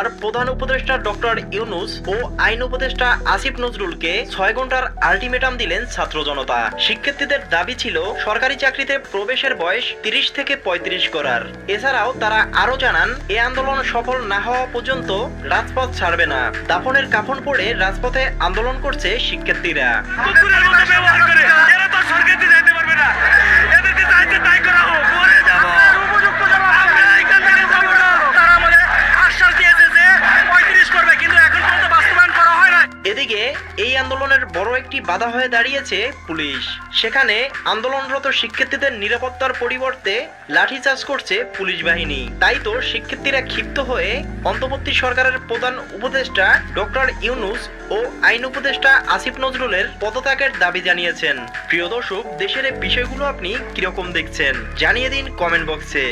আর প্রধান উপদেষ্টা ডক্টর ইউনুস ও আইন উপদেষ্টা আসিফ নজরুলকে ছয় ঘণ্টার আলটিমেটাম দিলেন ছাত্র জনতা। শিক্ষার্থীদের দাবি ছিল সরকারি চাকরিতে প্রবেশের বয়স তিরিশ থেকে পঁয়ত্রিশ করার। এছাড়াও তারা আরও জানান, এ আন্দোলন সফল না হওয়া পর্যন্ত রাজপথ ছাড়বে না। দাফনের কাফন পড়ে রাজপথে আন্দোলন করছে শিক্ষার্থীরা। না এদিকে এই আন্দোলনের বড় একটি বাধা হয়ে দাঁড়িয়েছে পুলিশ। সেখানে আন্দোলনরত শিক্ষার্থীদের নিরাপত্তার পরিবর্তে লাঠিচার্জ করছে পুলিশ বাহিনী। তাই তো শিক্ষার্থীরা ক্ষিপ্ত হয়ে অন্তর্বর্তী সরকারের প্রধান উপদেষ্টা ডক্টর ইউনুস ও আইন উপদেষ্টা আসিফ নজরুলের পদত্যাগের দাবি জানিয়েছেন। প্রিয় দর্শক, দেশের এই বিষয়গুলো আপনি কীরকম দেখছেন? জানিয়ে দিন কমেন্ট বক্সে।